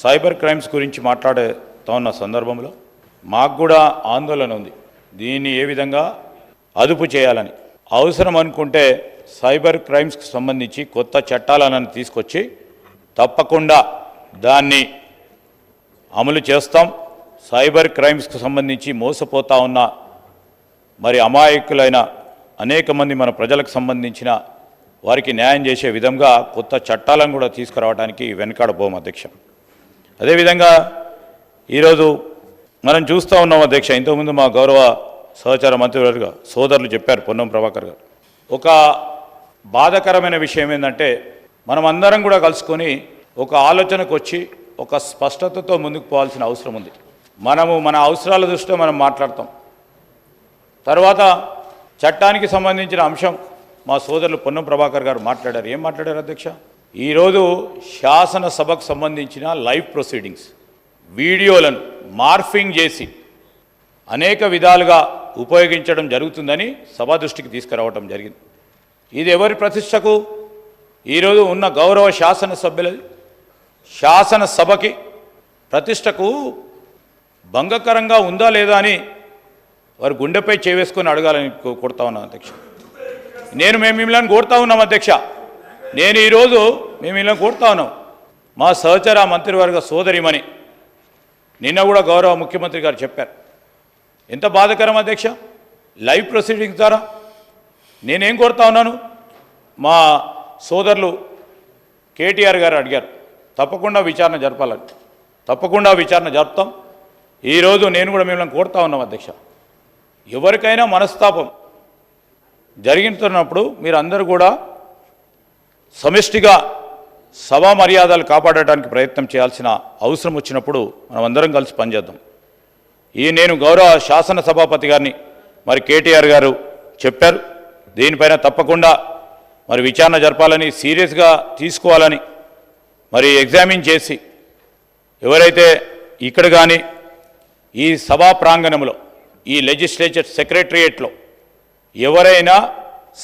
Cyber crimes గురించి మాట్లాడుతా ఉన్న సందర్భంలో మాకు కూడా ఆందోళన ఉంది. దీన్ని ఏ విధంగా అదుపు చేయాలని? అవసరం అనుకుంటే సైబర్ క్రైమ్స్కి సంబంధించి కొత్త చట్టాలను తీసుకొచ్చి తప్పకుండా దాన్ని అమలు చేస్తాం. సైబర్ క్రైమ్స్కి సంబంధించి మోసపోతా ఉన్న మరి అమాయకులైన అనేక మంది మన ప్రజలకు సంబంధించిన వారికి న్యాయం చేసే విధంగా కొత్త చట్టాలను కూడా తీసుకురావడానికి వెనకాడబోం అధ్యక్షం. అదేవిధంగా ఈరోజు మనం చూస్తూ ఉన్నాం అధ్యక్ష ఇంతకుముందు మా గౌరవ సహచార మంత్రివర్గ సోదరులు చెప్పారు పొన్నం ప్రభాకర్ గారు. ఒక బాధకరమైన విషయం ఏంటంటే మనం అందరం కూడా కలుసుకొని ఒక ఆలోచనకు వచ్చి ఒక స్పష్టతతో ముందుకు పోవాల్సిన అవసరం ఉంది. మనము మన అవసరాల దృష్ట్యా మనం మాట్లాడతాం. తర్వాత చట్టానికి సంబంధించిన అంశం మా సోదరులు పొన్నం ప్రభాకర్ గారు మాట్లాడారు. ఏం మాట్లాడారు అధ్యక్ష? ఈరోజు శాసనసభకు సంబంధించిన లైవ్ ప్రొసీడింగ్స్ వీడియోలను మార్ఫింగ్ చేసి అనేక విధాలుగా ఉపయోగించడం జరుగుతుందని సభా దృష్టికి తీసుకురావడం జరిగింది. ఇది ఎవరి ప్రతిష్టకు? ఈరోజు ఉన్న గౌరవ శాసనసభ్యుల శాసనసభకి ప్రతిష్టకు భంగకరంగా ఉందా లేదా అని వారు గుండెపై చేవేసుకొని అడగాలని కో- కోరుతా ఉన్నాను అధ్యక్ష. నేను మేము మిమ్మల్ని కోరుతా ఉన్నాం అధ్యక్ష. నేను ఈరోజు మేము మిమ్మల్ని కోరుతా ఉన్నాం మా సహచర మంత్రివర్గ సోదరిమని నిన్న కూడా గౌరవ ముఖ్యమంత్రి గారు చెప్పారు. ఎంత బాధకరం అధ్యక్ష? లైవ్ ప్రొసీడింగ్స్ ద్వారా. నేనేం కోరుతా ఉన్నాను? మా సోదరులు కేటీఆర్ గారు అడిగారు. తప్పకుండా విచారణ జరపాలని. తప్పకుండా విచారణ జరుపుతాం. ఈరోజు నేను కూడా మిమ్మల్ని కోరుతా ఉన్నాం అధ్యక్ష. ఎవరికైనా మనస్తాపం జరిగినప్పుడు మీరు అందరూ కూడా సమిష్టిగా సభా మర్యాదలు కాపాడటానికి ప్రయత్నం చేయాల్సిన అవసరం వచ్చినప్పుడు మనం అందరం కలిసి పనిచేద్దాం. ఈ నేను గౌరవ శాసన సభాపతి గారిని మరి కేటీఆర్ గారు చెప్పారు. దీనిపైన తప్పకుండా మరి విచారణ జరపాలని సీరియస్గా తీసుకోవాలని మరి ఎగ్జామిన్ చేసి ఎవరైతే ఇక్కడ కానీ ఈ సభా ప్రాంగణంలో ఈ లెజిస్లేచర్ సెక్రటరియేట్లో ఎవరైనా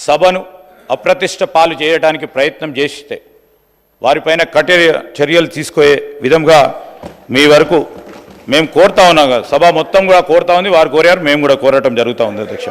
సభను అప్రతిష్ట పాలు చేయడానికి ప్రయత్నం చేస్తే వారిపైన కఠిన చర్యలు తీసుకునే విధంగా మీ వరకు మేము కోరుతా ఉన్నాం కదా. సభ మొత్తం కూడా కోరుతా ఉంది. వారు కోరారు. మేము కూడా కోరటం జరుగుతూ ఉంది అధ్యక్ష.